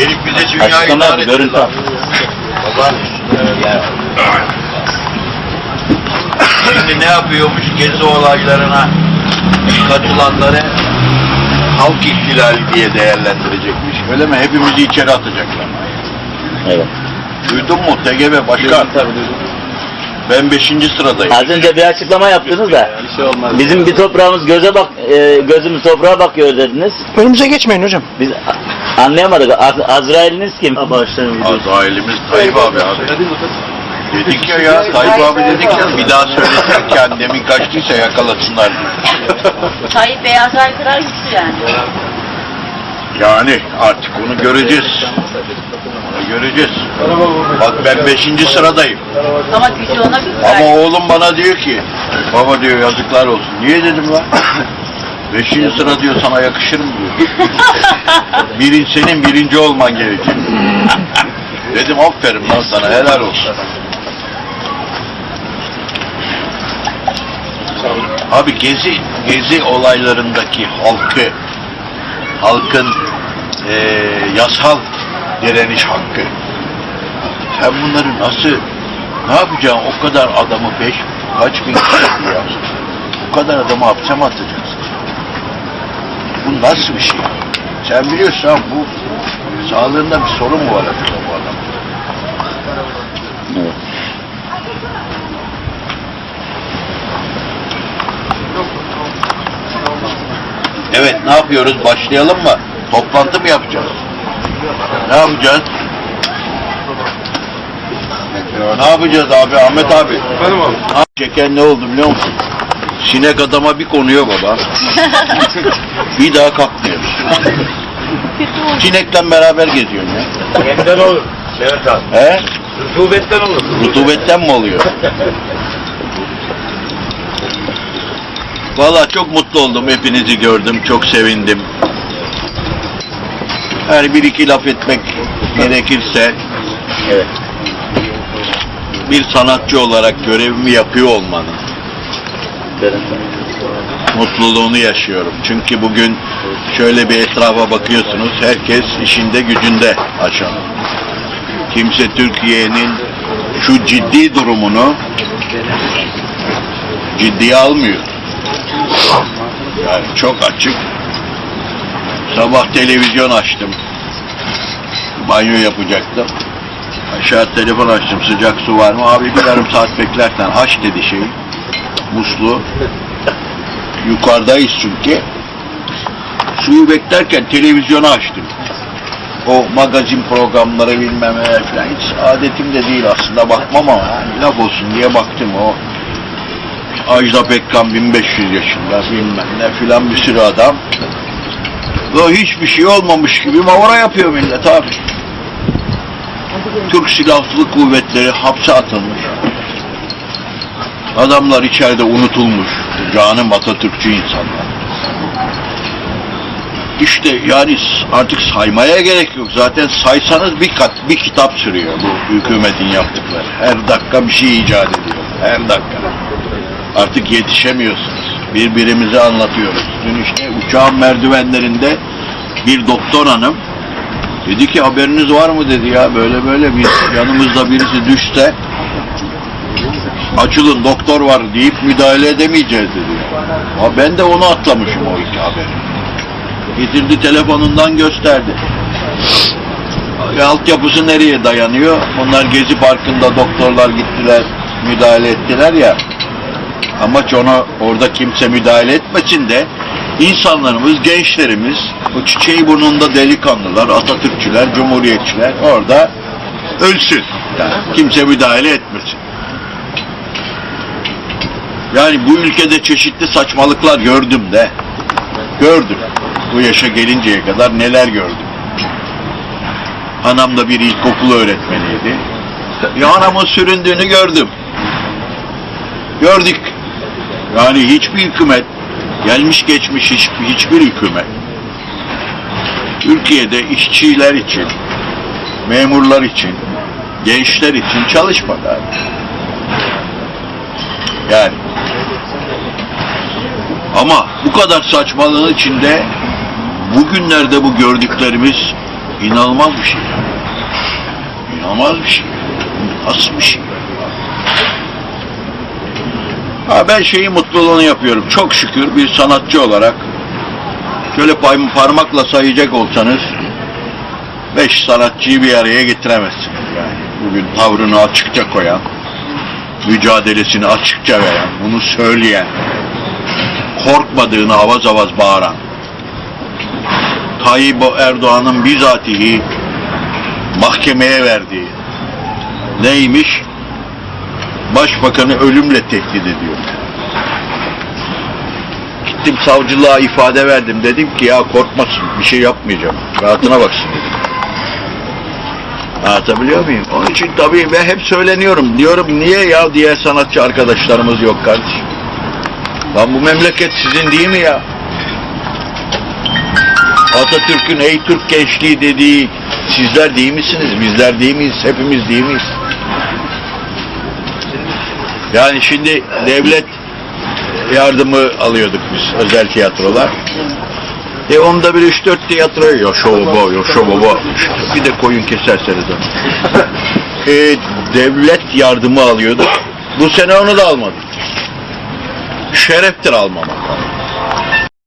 Herif bize dünyayı Açıklama etti görüntü al. Baba. Şimdi ne yapıyormuş gezi olaylarına katılanları halk ihtilali diye değerlendirecekmiş. Öyle mi? Hepimizi içeri atacaklar. Evet. Duydun mu TGB başkan? Ben beşinci sıradayım. Az önce bir açıklama yaptınız da Bir şey olmaz. bizim bir toprağımız göze bak e, gözümüz toprağa bakıyor dediniz. Önümüze geçmeyin hocam. Biz anlayamadık. Az, Azrail'iniz kim? Azrailimiz Tayyip abi abi. Dedik ya ya Tayyip abi dedik ya bir daha söylesek ki annemin kaçtıysa yakalasınlar. Tayyip Beyaz Aykırar güçlü yani. Yani artık onu göreceğiz. Onu göreceğiz. Bak ben beşinci sıradayım. Ama gücü ona güç Ama oğlum bana diyor ki baba diyor yazıklar olsun. Niye dedim lan? Beşinci sıra diyor sana yakışır mı diyor. Birin, senin birinci olman gerekir. dedim aferin lan sana helal olsun. Abi gezi gezi olaylarındaki halkı halkın eee, yasal direniş hakkı sen bunları nasıl ne yapacaksın o kadar adamı beş kaç bin kişi ya o kadar adamı hapse mi atacaksın bu nasıl bir şey sen biliyorsan bu sağlığında bir sorun mu var acaba bu adam Evet. Evet ne yapıyoruz? Başlayalım mı? Toplantı mı yapacağız? Ne yapacağız? Ne yapacağız abi Ahmet abi? Efendim abi. Çeken ne oldu biliyor musun? Sinek adama bir konuyor baba. bir daha kalkmıyor. Sinekle beraber geziyorsun ya. Yeniden olur. Evet abi. He? Rutubetten olur. Rutubetten mi oluyor? Valla çok mutlu oldum. Hepinizi gördüm. Çok sevindim. Her bir iki laf etmek gerekirse Evet. bir sanatçı olarak görevimi yapıyor olmanın. Mutluluğunu yaşıyorum. Çünkü bugün şöyle bir etrafa bakıyorsunuz. Herkes işinde gücünde aşağı. Kimse Türkiye'nin şu ciddi durumunu ciddiye almıyor. Yani çok açık. Sabah televizyon açtım. Banyo yapacaktım. Aşağı telefon açtım sıcak su var mı? Abi bir yarım saat beklersen aç dedi şey. Muslu. Yukarıdayız çünkü. Suyu beklerken televizyonu açtım. O magazin programları bilmem ne falan hiç adetim de değil aslında bakmam ama yani laf olsun diye baktım o Ajda Pekkan 1500 yaşında bilmem ne filan bir sürü adam. Ve hiçbir şey olmamış gibi mavra yapıyor millet abi. Türk Silahlı Kuvvetleri hapse atılmış. Adamlar içeride unutulmuş. Canım Atatürkçü insanlar. İşte yani artık saymaya gerek yok. Zaten saysanız bir kat, bir kitap sürüyor bu hükümetin yaptıkları. Her dakika bir şey icat ediyor. Her dakika. Artık yetişemiyorsunuz. Birbirimize anlatıyoruz. Dün işte uçağın merdivenlerinde bir doktor hanım dedi ki haberiniz var mı dedi ya böyle böyle bir yanımızda birisi düşse açılın doktor var deyip müdahale edemeyeceğiz dedi. Ha ben de onu atlamışım o iki haberi. Getirdi telefonundan gösterdi. Ya, altyapısı nereye dayanıyor? Onlar Gezi Parkı'nda doktorlar gittiler, müdahale ettiler ya. Amaç ona orada kimse müdahale etmesin de insanlarımız, gençlerimiz, bu çiçeği burnunda delikanlılar, Atatürkçüler, Cumhuriyetçiler orada ölsün. Yani kimse müdahale etmesin. Yani bu ülkede çeşitli saçmalıklar gördüm de. Gördüm. Bu yaşa gelinceye kadar neler gördüm. Anam da bir ilkokul öğretmeniydi. Ya anamın süründüğünü gördüm. Gördük. Yani hiçbir hükümet, gelmiş geçmiş hiç, hiçbir hükümet, Türkiye'de işçiler için, memurlar için, gençler için çalışmadı. Yani ama bu kadar saçmalığın içinde bugünlerde bu gördüklerimiz İnanılmaz bir şey. İnanılmaz bir şey. Nasıl bir şey? Ha ben şeyi mutluluğunu yapıyorum. Çok şükür bir sanatçı olarak şöyle parmakla sayacak olsanız beş sanatçıyı bir araya getiremezsiniz. Yani bugün tavrını açıkça koyan, mücadelesini açıkça veren, bunu söyleyen, korkmadığını avaz avaz bağıran, Tayyip Erdoğan'ın bizatihi mahkemeye verdiği neymiş? Başbakanı ölümle tehdit ediyor. Gittim savcılığa ifade verdim. Dedim ki ya korkmasın bir şey yapmayacağım. Rahatına baksın dedim. Anlatabiliyor muyum? Onun için tabii ben hep söyleniyorum. Diyorum niye ya diğer sanatçı arkadaşlarımız yok kardeşim? Lan bu memleket sizin değil mi ya? Atatürk'ün ey Türk gençliği dediği sizler değil misiniz? Bizler değil miyiz? Hepimiz değil miyiz? Yani şimdi devlet yardımı alıyorduk biz özel tiyatrolar. E onda bir üç dört tiyatro yaşa baba yaşa baba İşte bir de koyun keserseniz onu. E, devlet yardımı alıyorduk. Bu sene onu da almadık. Şereftir almamak.